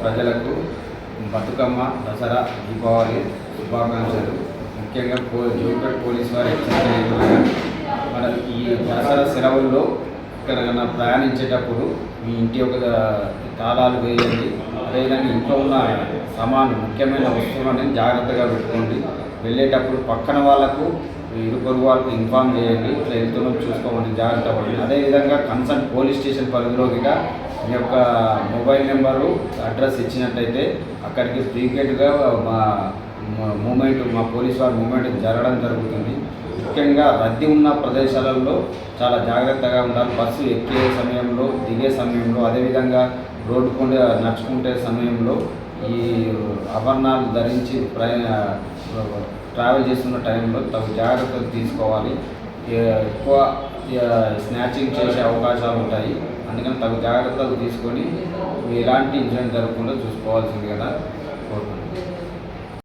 ప్రజలకు బతుకమ్మ దసరా దీపావళి శుభాకాంక్షలు. ముఖ్యంగా పో జోపేట్ పోలీస్ వారి హెచ్చరిక మన ఈ దసరా సెలవుల్లో ఎక్కడికైనా ప్రయాణించేటప్పుడు మీ ఇంటి యొక్క తాళాలు వేయండి. అదేవిధంగా ఇంట్లో ఉన్న సామాన్లు ముఖ్యమైన వస్తువులని జాగ్రత్తగా పెట్టుకోండి. వెళ్ళేటప్పుడు పక్కన వాళ్ళకు ఇరు పొరుగు వాళ్ళకు ఇన్ఫామ్ చేయండి. ఇట్లా వెళ్తున్నాం చూసుకోమని జాగ్రత్త పడండి. అదేవిధంగా కన్సర్న్ పోలీస్ స్టేషన్ పరిధిలోకిగా మీ యొక్క మొబైల్ నెంబరు అడ్రస్ ఇచ్చినట్టయితే అక్కడికి ఫ్రీక్వెంట్గా మా మూమెంట్ మా పోలీస్ వారి మూమెంట్ జరగడం జరుగుతుంది. ముఖ్యంగా రద్దీ ఉన్న ప్రదేశాలలో చాలా జాగ్రత్తగా ఉండాలి. బస్సు ఎక్కే సమయంలో దిగే సమయంలో అదేవిధంగా రోడ్డు కొండ నడుచుకుంటే సమయంలో ఈ ఆభరణాలు ధరించి ప్రయా ట్రావెల్ చేస్తున్న టైంలో తగు జాగ్రత్తలు తీసుకోవాలి. ఎక్కువ స్నాచింగ్ చేసే అవకాశాలు ఉంటాయి. అందుకని తగు జాగ్రత్తలు తీసుకొని ఎలాంటి ఇన్సిడెంట్ జరగకుండా చూసుకోవాల్సింది కదా కోరుకుంటున్నాను.